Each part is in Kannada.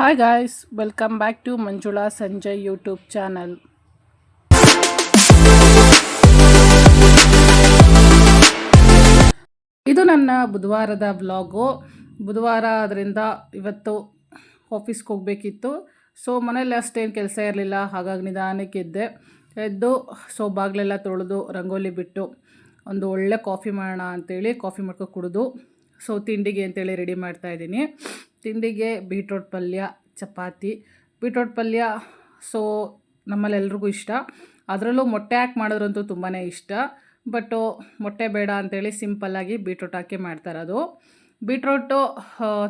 Hi guys welcome back to Manjula Sanjay YouTube channel ಇದು ನನ್ನ ಬುಧವಾರದ ಬ್ಲಾಗು ಬುಧವಾರ ಅದರಿಂದ ಇವತ್ತು ಆಫೀಸ್ಗೆ ಹೋಗಬೇಕಿತ್ತು. ಸೊ ಮನೇಲಿ ಅಷ್ಟೇನು ಕೆಲಸ ಇರಲಿಲ್ಲ, ಹಾಗಾಗಿ ನಿಧಾನಕ್ಕೆ ಇದ್ದೆ ಎದ್ದು ಸೊ ಬಾಗಿಲೆಲ್ಲ ತೊಳೆದು ರಂಗೋಲಿ ಬಿಟ್ಟು ಒಂದು ಒಳ್ಳೆ ಕಾಫಿ ಮಾಡೋಣ ಅಂತೇಳಿ ಕಾಫಿ ಮಾಡ್ಕೊ ಕುಡಿದು ಸೊ ತಿಂಡಿಗೆ ಅಂತೇಳಿ ರೆಡಿ ಮಾಡ್ತಾಯಿದ್ದೀನಿ ತಿಂಡಿಗೆ ಬೀಟ್ರೋಟ್ ಪಲ್ಯ, ಚಪಾತಿ. ಬೀಟ್ರೋಟ್ ಪಲ್ಯ, ಸೊ ನಮ್ಮಲ್ಲಿ ಎಲ್ರಿಗೂ ಇಷ್ಟ. ಅದರಲ್ಲೂ ಮೊಟ್ಟೆ ಹಾಕಿ ಮಾಡೋದ್ರಂತೂ ತುಂಬಾ ಇಷ್ಟ. ಬಟ್ಟು ಮೊಟ್ಟೆ ಬೇಡ ಅಂತೇಳಿ ಸಿಂಪಲ್ಲಾಗಿ ಬೀಟ್ರೋಟ್ ಹಾಕಿ ಮಾಡ್ತಾರದು ಬೀಟ್ರೋಟು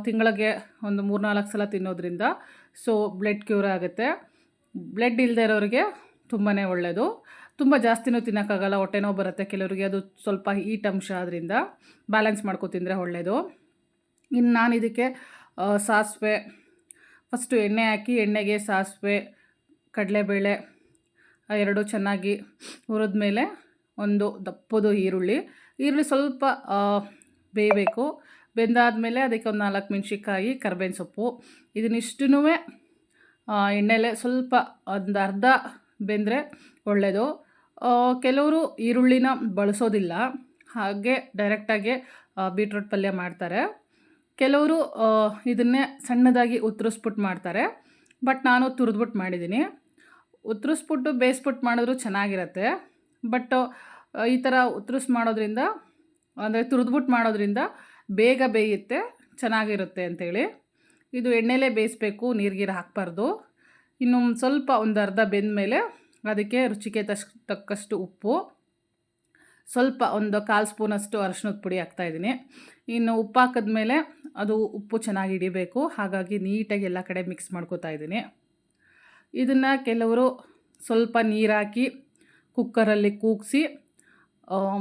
ತಿಂಗಳಿಗೆ ಒಂದು ಮೂರು ನಾಲ್ಕು ಸಲ ತಿನ್ನೋದ್ರಿಂದ, ಸೊ, ಬ್ಲಡ್ ಕ್ಯೂರ್ ಆಗುತ್ತೆ. ಬ್ಲಡ್ ಇಲ್ಲದೆ ಇರೋರಿಗೆ ತುಂಬಾ ಒಳ್ಳೆಯದು ತುಂಬ ಜಾಸ್ತಿನೂ ತಿನ್ನೋಕ್ಕಾಗಲ್ಲ ಹೊಟ್ಟೆ ನೋವು ಬರುತ್ತೆ. ಕೆಲವರಿಗೆ ಅದು ಸ್ವಲ್ಪ ಹೀಟ್ ಅಂಶ ಆದ್ದರಿಂದ ಬ್ಯಾಲೆನ್ಸ್ ಮಾಡ್ಕೊ ತಿಂದರೆ ಒಳ್ಳೆಯದು ಇನ್ನು ನಾನು ಇದಕ್ಕೆ ಸಾಸಿವೆ. ಫಸ್ಟು ಎಣ್ಣೆ ಹಾಕಿ ಎಣ್ಣೆಗೆ ಸಾಸಿವೆ, ಕಡಲೆಬೇಳೆ ಎರಡು ಚೆನ್ನಾಗಿ ಹುರಿದ ಮೇಲೆ ಒಂದು ದಪ್ಪದು ಈರುಳ್ಳಿ. ಈರುಳ್ಳಿ ಸ್ವಲ್ಪ ಬೇಯಬೇಕು. ಬೆಂದಾದಮೇಲೆ ಅದಕ್ಕೆ ಒಂದು ನಾಲ್ಕು ಮೆಣಸಿನ್ಕಾಯಿ, ಕರ್ಬೇವಿನ ಸೊಪ್ಪು. ಇದನ್ನಿಷ್ಟೂ ಎಣ್ಣೆಲೆ ಸ್ವಲ್ಪ ಒಂದು ಅರ್ಧ ಬೆಂದರೆ ಒಳ್ಳೆಯದು ಕೆಲವರು ಈರುಳ್ಳಿನ ಬಳಸೋದಿಲ್ಲ. ಹಾಗೆ ಡೈರೆಕ್ಟಾಗಿ ಬೀಟ್ರೋಟ್ ಪಲ್ಯ ಮಾಡ್ತಾರೆ. ಕೆಲವರು ಇದನ್ನೇ ಸಣ್ಣದಾಗಿ ಉತ್ತರಿಸ್ಬಿಟ್ಟು ಮಾಡ್ತಾರೆ. ಬಟ್ ನಾನು ತುರಿದ್ಬಿಟ್ಟು ಮಾಡಿದ್ದೀನಿ ಉತ್ತರಿಸ್ಬಿಟ್ಟು ಬೇಯಿಸ್ಬಿಟ್ಟು ಮಾಡಿದ್ರು ಚೆನ್ನಾಗಿರತ್ತೆ. ಬಟ್ ಈ ಥರ ಉತ್ತರಿಸ್ ಮಾಡೋದ್ರಿಂದ, ಅಂದರೆ ತುರಿದ್ಬಿಟ್ಟು ಮಾಡೋದ್ರಿಂದ ಬೇಗ ಬೇಯುತ್ತೆ, ಚೆನ್ನಾಗಿರುತ್ತೆ ಅಂಥೇಳಿ ಇದು ಎಣ್ಣೆಲೇ ಬೇಯಿಸ್ಬೇಕು, ನೀರ್ಗೀರು ಹಾಕಬಾರ್ದು. ಇನ್ನು ಸ್ವಲ್ಪ ಒಂದು ಅರ್ಧ ಬೆಂದ ಮೇಲೆ ಅದಕ್ಕೆ ರುಚಿಗೆ ತಶ್ ತಕ್ಕಷ್ಟು ಉಪ್ಪು. ಸ್ವಲ್ಪ ಒಂದು ಕಾಲು ಸ್ಪೂನಷ್ಟು ಅರಶಿನದ ಪುಡಿ ಹಾಕ್ತಾಯಿದ್ದೀನಿ ಇನ್ನು ಉಪ್ಪು ಹಾಕಿದ್ಮೇಲೆ ಅದು ಉಪ್ಪು ಚೆನ್ನಾಗಿ ಹಿಡಿಬೇಕು. ಹಾಗಾಗಿ ನೀಟಾಗಿ ಎಲ್ಲ ಕಡೆ ಮಿಕ್ಸ್ ಮಾಡ್ಕೋತಾ ಇದ್ದೀನಿ. ಇದನ್ನು ಕೆಲವರು ಸ್ವಲ್ಪ ನೀರಾಕಿ ಕುಕ್ಕರಲ್ಲಿ ಕೂಗಿಸಿ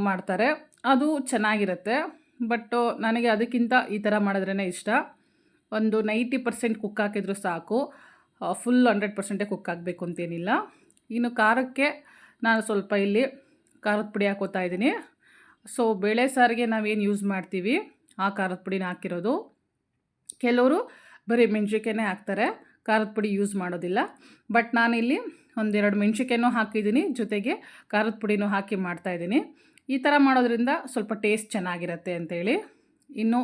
ಮಾಡ್ತಾರೆ. ಅದು ಚೆನ್ನಾಗಿರುತ್ತೆ. ಬಟ್ ನನಗೆ ಅದಕ್ಕಿಂತ ಈ ಥರ ಮಾಡಿದ್ರೇ ಇಷ್ಟ. ಒಂದು ನೈಂಟಿ ಪರ್ಸೆಂಟ್ ಕುಕ್ ಹಾಕಿದ್ರು ಸಾಕು. ಫುಲ್ ಹಂಡ್ರೆಡ್ ಪರ್ಸೆಂಟೇ ಕುಕ್ ಆಗಬೇಕು ಅಂತೇನಿಲ್ಲ. ಇನ್ನು ಖಾರಕ್ಕೆ ನಾನು ಸ್ವಲ್ಪ ಇಲ್ಲಿ ಖಾರದ ಪುಡಿ ಹಾಕೋತಾ ಇದ್ದೀನಿ. ಸೊ ಬೇಳೆ ಸಾರಿಗೆ ನಾವೇನು ಯೂಸ್ ಮಾಡ್ತೀವಿ? ಆ ಖಾರದ ಪುಡಿನ ಹಾಕಿರೋದು. ಕೆಲವರು ಬರೀ ಮೆಣಸಿಕಾಯಿನೇ ಹಾಕ್ತಾರೆ, ಖಾರದ ಪುಡಿ ಯೂಸ್ ಮಾಡೋದಿಲ್ಲ. ಬಟ್ ನಾನಿಲ್ಲಿ ಒಂದೆರಡು ಮೆಣಸಿಕಾಯಿನೂ ಹಾಕಿದ್ದೀನಿ, ಜೊತೆಗೆ ಖಾರದ ಪುಡಿನೂ ಹಾಕಿ ಮಾಡ್ತಾಯಿದ್ದೀನಿ ಈ ಥರ ಮಾಡೋದ್ರಿಂದ ಸ್ವಲ್ಪ ಟೇಸ್ಟ್ ಚೆನ್ನಾಗಿರುತ್ತೆ ಅಂತೇಳಿ. ಇನ್ನು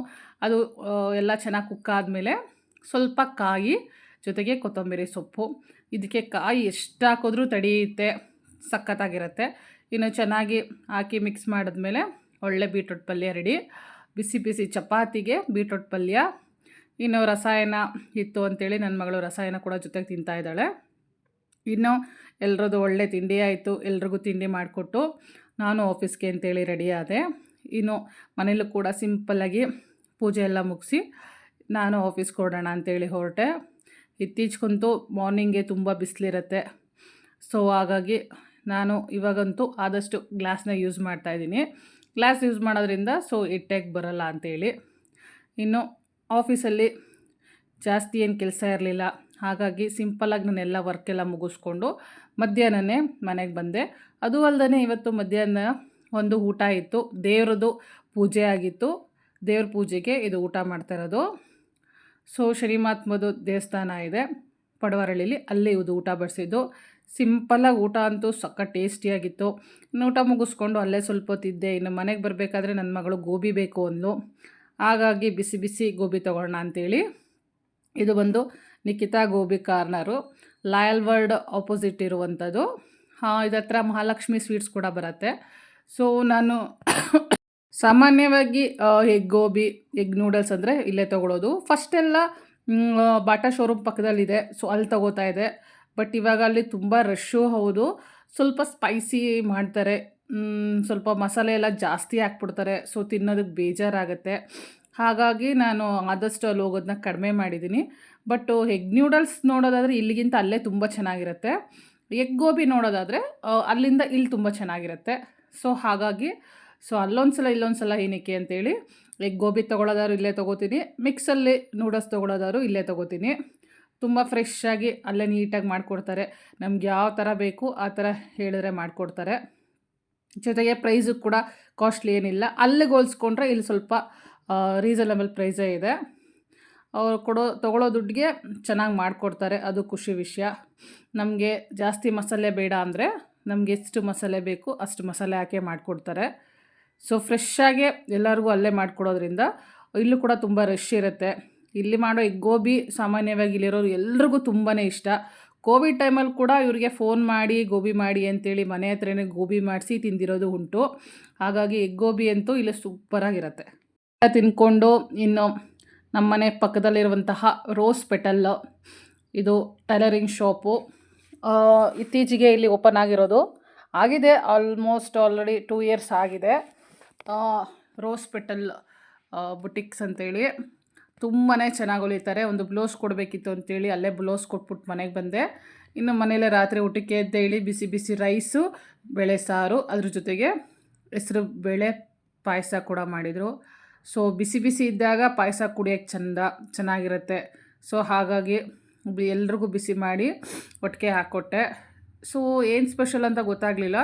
ಅದು ಎಲ್ಲ ಚೆನ್ನಾಗಿ ಕುಕ್ ಆದಮೇಲೆ ಸ್ವಲ್ಪ ಕಾಯಿ, ಜೊತೆಗೆ ಕೊತ್ತಂಬರಿ ಸೊಪ್ಪು. ಇದಕ್ಕೆ ಕಾಯಿ ಎಷ್ಟು ಹಾಕಿದ್ರೂ ತಡೆಯುತ್ತೆ ಸಖತ್ತಾಗಿರುತ್ತೆ. ಇನ್ನು ಚೆನ್ನಾಗಿ ಹಾಕಿ ಮಿಕ್ಸ್ ಮಾಡಿದ್ಮೇಲೆ ಒಳ್ಳೆ ಬೀಟ್ರೂಟ್ ಪಲ್ಯ ರೆಡಿ ಬಿಸಿ ಬಿಸಿ ಚಪಾತಿಗೆ ಬೀಟ್ರೋಟ್ ಪಲ್ಯ, ಇನ್ನು ರಸಾಯನ ಇತ್ತು ಅಂತೇಳಿ ನನ್ನ ಮಗಳು ರಸಾಯನ ಕೂಡ ಜೊತೆಗೆ ತಿಂತಾ ಇದ್ದಾಳೆ. ಇನ್ನು ಎಲ್ರದ್ದು ಒಳ್ಳೆ ತಿಂಡಿ ಆಯಿತು, ಎಲ್ರಿಗೂ ತಿಂಡಿ ಮಾಡಿಕೊಟ್ಟು ನಾನು ಆಫೀಸ್ಗೆ ಅಂತೇಳಿ ರೆಡಿ ಆದೆ. ಇನ್ನು ಮನೇಲೂ ಕೂಡ ಸಿಂಪಲ್ಲಾಗಿ ಪೂಜೆ ಎಲ್ಲ ಮುಗಿಸಿ ನಾನು ಆಫೀಸ್ಗೆ ಹೊಡೋಣ ಅಂತೇಳಿ ಹೊರಟೆ. ಇತ್ತೀಚೆಗಂತೂ ಮಾರ್ನಿಂಗೆ ತುಂಬ ಬಿಸಿಲಿರುತ್ತೆ. ಸೊ ಹಾಗಾಗಿ ನಾನು ಇವಾಗಂತೂ ಆದಷ್ಟು ಗ್ಲಾಸ್ನ ಯೂಸ್ ಮಾಡ್ತಾಯಿದ್ದೀನಿ ಗ್ಲಾಸ್ ಯೂಸ್ ಮಾಡೋದ್ರಿಂದ ಸೊ ಇಟ್ಟಾಗಿ ಬರಲ್ಲ ಅಂತೇಳಿ. ಇನ್ನು ಆಫೀಸಲ್ಲಿ ಜಾಸ್ತಿ ಏನು ಕೆಲಸ ಇರಲಿಲ್ಲ. ಹಾಗಾಗಿ ಸಿಂಪಲ್ಲಾಗಿ ನಾನೆಲ್ಲ ವರ್ಕೆಲ್ಲ ಮುಗಿಸ್ಕೊಂಡು ಮಧ್ಯಾಹ್ನನೇ ಮನೆಗೆ ಬಂದೆ. ಅದು ಅಲ್ಲದೆ ಇವತ್ತು ಮಧ್ಯಾಹ್ನ ಒಂದು ಊಟ ಇತ್ತು. ದೇವ್ರದ್ದು ಪೂಜೆ ಆಗಿತ್ತು. ದೇವ್ರ ಪೂಜೆಗೆ ಇದು ಊಟ ಮಾಡ್ತಾ ಇರೋದು. ಸೊ ಶ್ರೀಮಾತ್ಮದು ದೇವಸ್ಥಾನ ಇದೆ. ಪಡವರಳ್ಳಿಲಿ ಅಲ್ಲೇ ಇದು ಊಟ ಬಡಿಸಿದ್ದು. ಸಿಂಪಲ್ಲಾಗಿ ಊಟ ಅಂತೂ ಸಕ್ಕ ಟೇಸ್ಟಿಯಾಗಿತ್ತು. ಇನ್ನು ಊಟ ಮುಗಿಸ್ಕೊಂಡು ಅಲ್ಲೇ ಸ್ವಲ್ಪ ಹೊತ್ತಿದ್ದೆ ಇನ್ನು ಮನೆಗೆ ಬರಬೇಕಾದ್ರೆ ನನ್ನ ಮಗಳು ಗೋಬಿ ಬೇಕು ಅಂದ್ಲು. ಹಾಗಾಗಿ ಬಿಸಿ ಬಿಸಿ ಗೋಬಿ ತೊಗೊಳ್ಳೋಣ ಅಂತೇಳಿ ಇದು ಬಂದು Nikhita gobi corner. Loyal world opposite ಇರುವಂಥದ್ದು. ಇದತ್ರ ಮಹಾಲಕ್ಷ್ಮಿ ಸ್ವೀಟ್ಸ್ ಕೂಡ ಬರುತ್ತೆ. ಸೊ, ನಾನು ಸಾಮಾನ್ಯವಾಗಿ ಎಗ್ ಗೋಬಿ, ಎಗ್ ನೂಡಲ್ಸ್ ಅಂದರೆ ಇಲ್ಲೇ ತೊಗೊಳೋದು. ಫಸ್ಟೆಲ್ಲ ಬಾಟಾ ಶೋರೂಮ್ ಪಕ್ಕದಲ್ಲಿದೆ. ಸೊ, ಅಲ್ಲಿ ತಗೋತಾ ಇದೆ. ಬಟ್ ಇವಾಗ ಅಲ್ಲಿ ತುಂಬ ರಶ್ಶು ಹೌದು. ಸ್ವಲ್ಪ ಸ್ಪೈಸಿ ಮಾಡ್ತಾರೆ. ಸ್ವಲ್ಪ ಮಸಾಲೆ ಎಲ್ಲ ಜಾಸ್ತಿ ಹಾಕ್ಬಿಡ್ತಾರೆ. ಸೊ, ತಿನ್ನೋದಕ್ಕೆ ಬೇಜಾರಾಗುತ್ತೆ. ಹಾಗಾಗಿ ನಾನು ಆದಷ್ಟು ಅಲ್ಲಿ ಹೋಗೋದನ್ನ ಕಡಿಮೆ ಮಾಡಿದ್ದೀನಿ. ಬಟ್ ಎಗ್ ನ್ಯೂಡಲ್ಸ್ ನೋಡೋದಾದರೆ ಇಲ್ಲಿಗಿಂತ ಅಲ್ಲೇ ತುಂಬ ಚೆನ್ನಾಗಿರುತ್ತೆ. ಎಗ್ ಗೋಬಿ ನೋಡೋದಾದರೆ ಅಲ್ಲಿಂದ ಇಲ್ಲಿ ತುಂಬ ಚೆನ್ನಾಗಿರುತ್ತೆ. ಸೊ, ಹಾಗಾಗಿ ಸೊ ಅಲ್ಲೊಂದು ಸಲ ಇಲ್ಲೊಂದು ಸಲ ಏನಕ್ಕೆ ಅಂತೇಳಿ ಎಗ್ ಗೋಬಿ ತೊಗೊಳೋದಾದ್ರು ಇಲ್ಲೇ ತೊಗೋತೀನಿ, ಮಿಕ್ಸಲ್ಲಿ ನೂಡಲ್ಸ್ ತೊಗೊಳೋದಾದ್ರು ಇಲ್ಲೇ ತೊಗೋತೀನಿ. ತುಂಬ ಫ್ರೆಶ್ ಆಗಿ ಅಲ್ಲೇ ನೀಟಾಗಿ ಮಾಡಿಕೊಡ್ತಾರೆ. ನಮ್ಗೆ ಯಾವ ಥರ ಬೇಕು ಆ ಥರ ಹೇಳಿದ್ರೆ ಮಾಡಿಕೊಡ್ತಾರೆ. ಜೊತೆಗೆ ಪ್ರೈಸು ಕೂಡ ಕಾಸ್ಟ್ಲಿ ಏನಿಲ್ಲ. ಅಲ್ಲಿಗೆ ಹೋಲಿಸ್ಕೊಂಡ್ರೆ ಇಲ್ಲಿ ಸ್ವಲ್ಪ ರೀಸನಬಲ್ ಪ್ರೈಸೇ ಇದೆ. ಅವರು ಕೊಡೋ ತೊಗೊಳ್ಳೋ ದುಡ್ಡಿಗೆ ಚೆನ್ನಾಗಿ ಮಾಡಿಕೊಡ್ತಾರೆ. ಅದು ಖುಷಿ ವಿಷಯ. ನಮಗೆ ಜಾಸ್ತಿ ಮಸಾಲೆ ಬೇಡ ಅಂದರೆ ನಮಗೆ ಎಷ್ಟು ಮಸಾಲೆ ಬೇಕು ಅಷ್ಟು ಮಸಾಲೆ ಹಾಕಿ ಮಾಡಿಕೊಡ್ತಾರೆ. ಸೊ ಫ್ರೆಶ್ಶಾಗೆ ಎಲ್ಲರಿಗೂ ಅಲ್ಲೇ ಮಾಡಿಕೊಡೋದ್ರಿಂದ ಇಲ್ಲೂ ಕೂಡ ತುಂಬ ರಶ್ ಇರುತ್ತೆ. ಇಲ್ಲಿ ಮಾಡೋ ಈ ಗೋಬಿ ಸಾಮಾನ್ಯವಾಗಿ ಇಲ್ಲಿರೋರು ಎಲ್ರಿಗೂ ತುಂಬಾ ಇಷ್ಟ. ಕೋವಿಡ್ ಟೈಮಲ್ಲಿ ಕೂಡ ಇವರಿಗೆ ಫೋನ್ ಮಾಡಿ, ಗೋಬಿ ಮಾಡಿ ಅಂತೇಳಿ ಮನೆ ಹತ್ರನೇ ಗೋಬಿ ಮಾಡಿಸಿ ತಿಂದಿರೋದು ಉಂಟು. ಹಾಗಾಗಿ ಎಗ್ ಗೋಬಿ ಅಂತೂ ಇಲ್ಲಿ ಸೂಪರಾಗಿರುತ್ತೆ ತಿನ್ಕೊಂಡು ಇನ್ನು ನಮ್ಮ ಮನೆ ಪಕ್ಕದಲ್ಲಿರುವಂತಹ ರೋಸ್ ಪೆಟಲ್, ಇದು ಟೈಲರಿಂಗ್ ಶಾಪು ಇತ್ತೀಚೆಗೆ ಇಲ್ಲಿ ಓಪನ್ ಆಗಿರೋದು. ಆಗಿದೆ ಆಲ್ಮೋಸ್ಟ್ ಆಲ್ರೆಡಿ ಟೂ ಇಯರ್ಸ್ ಆಗಿದೆ. ರೋಸ್ ಪೆಟಲ್ ಬುಟಿಕ್ಸ್ ಅಂತೇಳಿ. ತುಂಬಾ ಚೆನ್ನಾಗಿ ಹೊಲಿತಾರೆ. ಒಂದು ಬ್ಲೌಸ್ ಕೊಡಬೇಕಿತ್ತು ಅಂತೇಳಿ ಅಲ್ಲೇ ಬ್ಲೌಸ್ ಕೊಟ್ಬಿಟ್ಟು ಮನೆಗೆ ಬಂದೆ. ಇನ್ನು ಮನೇಲೆ ರಾತ್ರಿ ಊಟಕ್ಕೆ ಎದ್ದೇಳಿ ಬಿಸಿ ಬಿಸಿ ರೈಸು, ಬೇಳೆ ಸಾರು, ಅದ್ರ ಜೊತೆಗೆ ಹೆಸರು ಬೇಳೆ ಪಾಯಸ ಕೂಡ ಮಾಡಿದರು. ಸೊ, ಬಿಸಿ ಬಿಸಿ ಇದ್ದಾಗ ಪಾಯಸ ಕುಡಿಯೋಕ್ಕೆ ಚಂದ, ಚೆನ್ನಾಗಿರುತ್ತೆ. ಸೊ, ಹಾಗಾಗಿ ಎಲ್ರಿಗೂ ಬಿಸಿ ಮಾಡಿ ಒಟ್ಟಿಗೆ ಹಾಕ್ಕೊಟ್ಟೆ ಸೊ, ಏನು ಸ್ಪೆಷಲ್ ಅಂತ ಗೊತ್ತಾಗಲಿಲ್ಲ.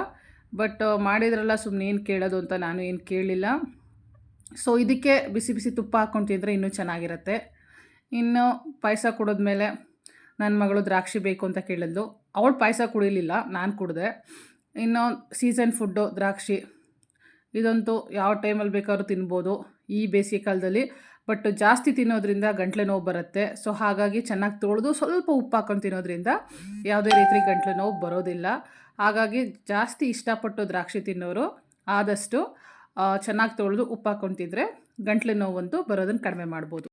ಬಟ್ ಮಾಡಿದ್ರಲ್ಲ ಸುಮ್ಮನೆ ಏನು ಕೇಳೋದು ಅಂತ ನಾನು ಏನು ಕೇಳಲಿಲ್ಲ ಸೊ ಇದಕ್ಕೆ ಬಿಸಿ ಬಿಸಿ ತುಪ್ಪ ಹಾಕ್ಕೊಂಡು ತಿಂದರೆ ಇನ್ನೂ ಚೆನ್ನಾಗಿರುತ್ತೆ. ಇನ್ನು ಪಾಯಸ ಕುಡಿದ್ಮೇಲೆ ನನ್ನ ಮಗಳು ದ್ರಾಕ್ಷಿ ಬೇಕು ಅಂತ ಕೇಳಿದ್ಲು. ಅವಳು ಪಾಯಸ ಕುಡಿಲಿಲ್ಲ, ನಾನು ಕುಡಿದೆ. ಇನ್ನು ಸೀಸನ್ ಫುಡ್ಡು ದ್ರಾಕ್ಷಿ. ಇದಂತೂ ಯಾವ ಟೈಮಲ್ಲಿ ಬೇಕಾದ್ರೂ ತಿನ್ಬೋದು. ಈ ಬೇಸಿಗೆ ಕಾಲದಲ್ಲಿ ಬಟ್ ಜಾಸ್ತಿ ತಿನ್ನೋದ್ರಿಂದ ಗಂಟ್ಲು ನೋವು ಬರುತ್ತೆ. ಸೊ ಹಾಗಾಗಿ ಚೆನ್ನಾಗಿ ತೊಳೆದು ಸ್ವಲ್ಪ ಉಪ್ಪು ಹಾಕೊಂಡು ತಿನ್ನೋದ್ರಿಂದ ಯಾವುದೇ ರೀತಿ ಗಂಟ್ಲು ನೋವು ಬರೋದಿಲ್ಲ. ಹಾಗಾಗಿ ಜಾಸ್ತಿ ಇಷ್ಟಪಟ್ಟು ದ್ರಾಕ್ಷಿ ತಿನ್ನೋರು ಆದಷ್ಟು ಚೆನ್ನಾಗಿ ತೊಳೆದು ಉಪ್ಪು ಹಾಕೊಂಡು ತಿಂದರೆ ಗಂಟ್ಲು ನೋವಂತೂ ಬರೋದನ್ನು ಕಡಿಮೆ ಮಾಡ್ಬೋದು.